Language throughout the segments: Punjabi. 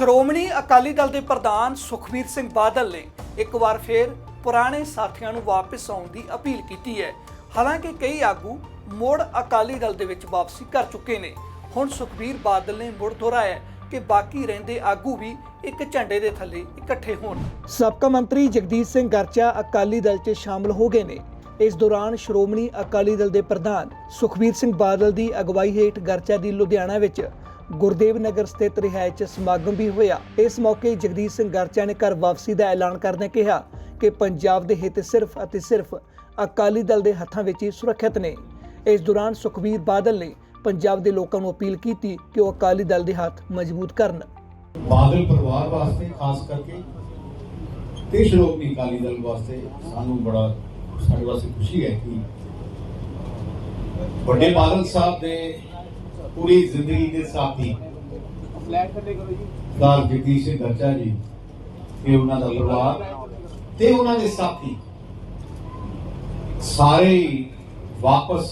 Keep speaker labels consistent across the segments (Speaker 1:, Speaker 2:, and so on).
Speaker 1: ਸ਼੍ਰੋਮਣੀ ਅਕਾਲੀ ਦਲ ਦੇ ਪ੍ਰਧਾਨ ਸੁਖਬੀਰ ਸਿੰਘ ਬਾਦਲ ਨੇ ਇੱਕ ਵਾਰ ਫੇਰ ਪੁਰਾਣੇ ਸਾਥੀਆਂ ਨੂੰ ਵਾਪਸ ਆਉਣ ਦੀ ਅਪੀਲ ਕੀਤੀ ਹੈ। ਹਾਲਾਂਕਿ ਕਈ ਆਗੂ ਮੋੜ ਅਕਾਲੀ ਦਲ ਦੇ ਵਿੱਚ ਵਾਪਸੀ ਕਰ ਚੁੱਕੇ ਨੇ। ਹੁਣ ਸੁਖਬੀਰ ਬਾਦਲ ਨੇ ਮੁੜ ਦੁਹਰਾਇਆ ਕਿ ਬਾਕੀ ਰਹਿੰਦੇ ਆਗੂ ਵੀ ਇੱਕ ਝੰਡੇ ਦੇ ਥੱਲੇ ਇਕੱਠੇ ਹੋਣ। ਸਾਬਕਾ ਮੰਤਰੀ ਜਗਦੀਸ਼ ਸਿੰਘ ਗਰਚਾ ਅਕਾਲੀ ਦਲ 'ਚ ਸ਼ਾਮਲ ਹੋ ਗਏ ਨੇ। ਇਸ ਦੌਰਾਨ ਸ਼੍ਰੋਮਣੀ ਅਕਾਲੀ ਦਲ ਦੇ ਪ੍ਰਧਾਨ ਸੁਖਬੀਰ ਸਿੰਘ ਬਾਦਲ ਦੀ ਅਗਵਾਈ ਹੇਠ ਗਰਚਾ ਦੀ ਲੁਧਿਆਣਾ ਵਿੱਚ ਗੁਰਦੇਵ ਨਗਰ ਸਥਿਤ ਰਿਹਾਇਸ਼ 'ਚ ਸਮਾਗਮ ਵੀ ਹੋਇਆ। ਇਸ ਮੌਕੇ ਜਗਦੀਸ਼ ਸਿੰਘ ਗਰਚਾ ਨੇ ਘਰ ਵਾਪਸੀ ਦਾ ਐਲਾਨ ਕਰਦਿਆਂ ਕਿਹਾ ਕਿ ਪੰਜਾਬ ਦੇ ਹਿੱਤ ਸਿਰਫ ਅਤੇ ਸਿਰਫ ਅਕਾਲੀ ਦਲ ਦੇ ਹੱਥਾਂ ਵਿੱਚ ਹੀ ਸੁਰੱਖਿਅਤ ਨੇ। ਇਸ ਦੌਰਾਨ ਸੁਖਬੀਰ ਬਾਦਲ ਨੇ ਪੰਜਾਬ ਦੇ ਲੋਕਾਂ ਨੂੰ ਅਪੀਲ ਕੀਤੀ ਕਿ ਉਹ ਅਕਾਲੀ ਦਲ ਦੇ ਹੱਥ ਮਜ਼ਬੂਤ ਕਰਨ।
Speaker 2: ਬਾਦਲ ਪਰਿਵਾਰ ਵਾਸਤੇ ਖਾਸ ਕਰਕੇ ਤੇ ਸ਼੍ਰੋਮਣੀ ਅਕਾਲੀ ਦਲ ਵਾਸਤੇ ਸਾਨੂੰ ਬੜਾ, ਸਾਡੇ ਵਾਸਤੇ ਖੁਸ਼ੀ ਹੈ ਕਿ ਵੱਡੇ ਬਾਦਲ ਸਾਹਿਬ ਦੇ ਪੂਰੀ ਜ਼ਿੰਦਗੀ ਦੇ ਸਾਥੀ। ਸਰਦਾਰ ਜਗਦੀਸ਼ ਸਿੰਘ ਗਰਚਾ ਜੀ ਤੇ ਉਹਨਾਂ ਦਾ ਪਰਿਵਾਰ ਤੇ ਉਹਨਾਂ ਦੇ ਸਾਥੀ। ਸਾਰੇ ਵਾਪਸ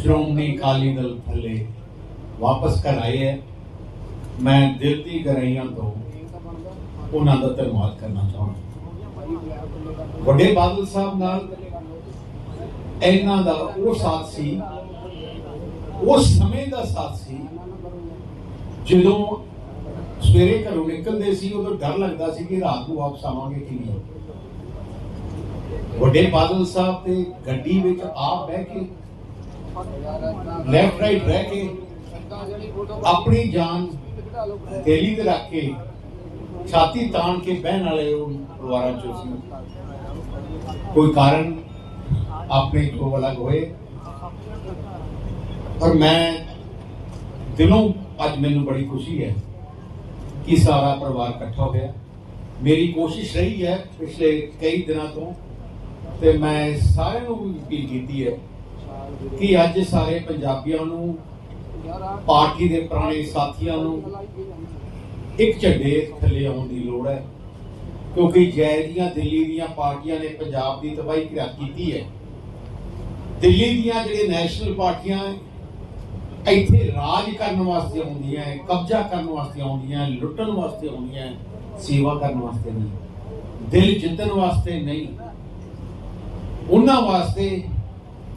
Speaker 2: ਸ਼੍ਰੋਮਣੀ ਅਕਾਲੀ ਦਲ ਥੱਲੇ ਵਾਪਸ ਕਰ ਆਏ ਹੈ। ਮੈਂ ਦਿਲ ਦੀ ਗਹਿਰਾਈਆਂ ਤੋਂ ਉਹਨਾਂ ਦਾ ਧੰਨਵਾਦ ਕਰਨਾ ਚਾਹੁੰਦਾ ਵੱਡੇ ਬਾਦਲ ਸਾਹਿਬ ਨਾਲ ਇਹਨਾਂ ਦਾ ਉਹ ਸਾਥ ਸੀ ਉਸ ਸਮੇਂ ਦਾ ਸਾਥ ਸੀ। ਜਦੋਂ ਸਵੇਰੇ ਘਰੋਂ ਨਿਕਲਦੇ ਸੀ, ਉਦੋਂ ਡਰ ਲੱਗਦਾ ਸੀ ਕਿ ਰਾਤ ਨੂੰ ਵਾਪਸ ਆਵਾਂਗੇ ਕਿ ਨਹੀਂ। ਵੱਡੇ ਬਾਦਲ ਸਾਹਿਬ ਤੇ ਗੱਡੀ ਵਿੱਚ ਆਪ ਬਹਿ ਕੇ ਲੈਫਟ ਰਾਈਟ ਰਹਿ ਕੇ, ਆਪਣੀ ਜਾਨ ਹਥੇਲੀ ਤੇ ਰੱਖ ਕੇ, ਛਾਤੀ ਤਾਣ ਕੇ ਬਹਿਣ ਵਾਲੇ ਉਹ ਪਰਿਵਾਰਾਂ ਚੋਂ ਸੀ। ਕੋਈ ਕਾਰਨ ਆਪਣੇ ਕੋਲ ਅਲੱਗ ਹੋਏ। ਪਰ ਮੈਂ ਦਿਲੋਂ ਅੱਜ ਮੈਨੂੰ ਬੜੀ ਖੁਸ਼ੀ ਹੈ ਕਿ ਸਾਰਾ ਪਰਿਵਾਰ ਇਕੱਠਾ ਹੋਇਆ। ਮੇਰੀ ਕੋਸ਼ਿਸ਼ ਰਹੀ ਹੈ ਪਿਛਲੇ ਕਈ ਦਿਨਾਂ ਤੋਂ ਤੇ ਮੈਂ ਸਾਰਿਆਂ ਨੂੰ ਵੀ ਅਪੀਲ ਕੀਤੀ ਹੈ ਕਿ ਅੱਜ ਸਾਰੇ ਪੰਜਾਬੀਆਂ ਨੂੰ, ਪਾਰਟੀ ਦੇ ਪੁਰਾਣੇ ਸਾਥੀਆਂ ਨੂੰ ਇੱਕ ਝੰਡੇ ਥੱਲੇ ਆਉਣ ਦੀ ਲੋੜ ਹੈ। ਕਿਉਂਕਿ ਜੈ ਦੀਆਂ, ਦਿੱਲੀ ਦੀਆਂ ਪਾਰਟੀਆਂ ਨੇ ਪੰਜਾਬ ਦੀ ਤਬਾਹੀ ਘਰਾ ਕੀਤੀ ਹੈ। ਦਿੱਲੀ ਦੀਆਂ ਜਿਹੜੇ ਨੈਸ਼ਨਲ ਪਾਰਟੀਆਂ ਇੱਥੇ ਰਾਜ ਕਰਨ ਵਾਸਤੇ ਆਉਂਦੀਆਂ ਹੈ ਕਬਜ਼ਾ ਕਰਨ ਵਾਸਤੇ ਆਉਂਦੀਆਂ ਹੈ, ਲੁੱਟਣ ਵਾਸਤੇ ਆਉਂਦੀਆਂ ਹੈ, ਸੇਵਾ ਕਰਨ ਵਾਸਤੇ ਨਹੀਂ ਦਿਲ ਜਿੱਤਣ ਵਾਸਤੇ ਨਹੀਂ। ਉਹਨਾਂ ਵਾਸਤੇ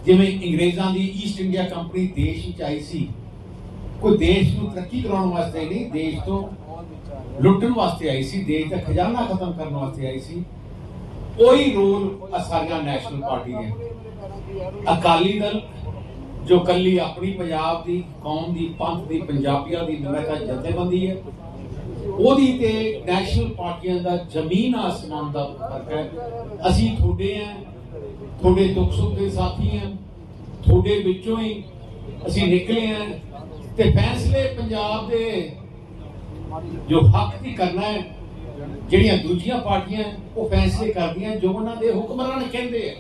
Speaker 2: ਜਿਵੇਂ ਅੰਗਰੇਜ਼ਾਂ ਦੀ ਈਸਟ ਇੰਡੀਆ ਕੰਪਨੀ ਦੇਸ਼ ਵਿੱਚ ਆਈ ਸੀ ਕੋਈ ਦੇਸ਼ ਨੂੰ ਤਰੱਕੀ ਕਰਾਉਣ ਵਾਸਤੇ ਨਹੀਂ ਦੇਸ਼ ਤੋਂ ਲੁੱਟਣ ਵਾਸਤੇ ਆਈ ਸੀ ਦੇਸ਼ ਦਾ ਖਜ਼ਾਨਾ ਖਤਮ ਕਰਨ ਵਾਸਤੇ ਆਈ ਸੀ। ਉਹੀ ਰੋਲ ਸਾਰੀਆਂ ਨੈਸ਼ਨਲ ਪਾਰਟੀ ਨੇ ਅਕਾਲੀ ਦਲ ਜੋ ਕੱਲੀ ਆਪਣੀ ਪੰਜਾਬ ਦੀ ਕੌਮ ਦੀ, ਪੰਥ ਦੀ, ਪੰਜਾਬੀਆਂ ਦੀ ਨੁਮਾਇੰਦਾ ਜਥੇਬੰਦੀ ਹੈ। ਉਹਦੀ ਤੇ ਨੈਸ਼ਨਲ ਪਾਰਟੀਆਂ ਦਾ ਜ਼ਮੀਨ ਆਸਮਾਨ ਦਾ ਫ਼ਰਕ ਹੈ। ਅਸੀਂ ਤੁਹਾਡੇ ਆ, ਤੁਹਾਡੇ ਦੁੱਖ ਸੁੱਖ ਦੇ ਸਾਥੀ ਆ, ਤੁਹਾਡੇ ਵਿੱਚੋਂ ਹੀ ਅਸੀਂ ਨਿਕਲੇ ਆ ਤੇ ਫੈਸਲੇ ਪੰਜਾਬ ਦੇ ਜੋ ਹੱਕ ਦੀ ਕਰਨਾ ਹੈ, ਜਿਹੜੀਆਂ ਦੂਜੀਆਂ ਪਾਰਟੀਆਂ ਉਹ ਫੈਸਲੇ ਕਰਦੀਆਂ ਜੋ ਉਹਨਾਂ ਦੇ ਹੁਕਮਰਾਨ ਕਹਿੰਦੇ ਆ।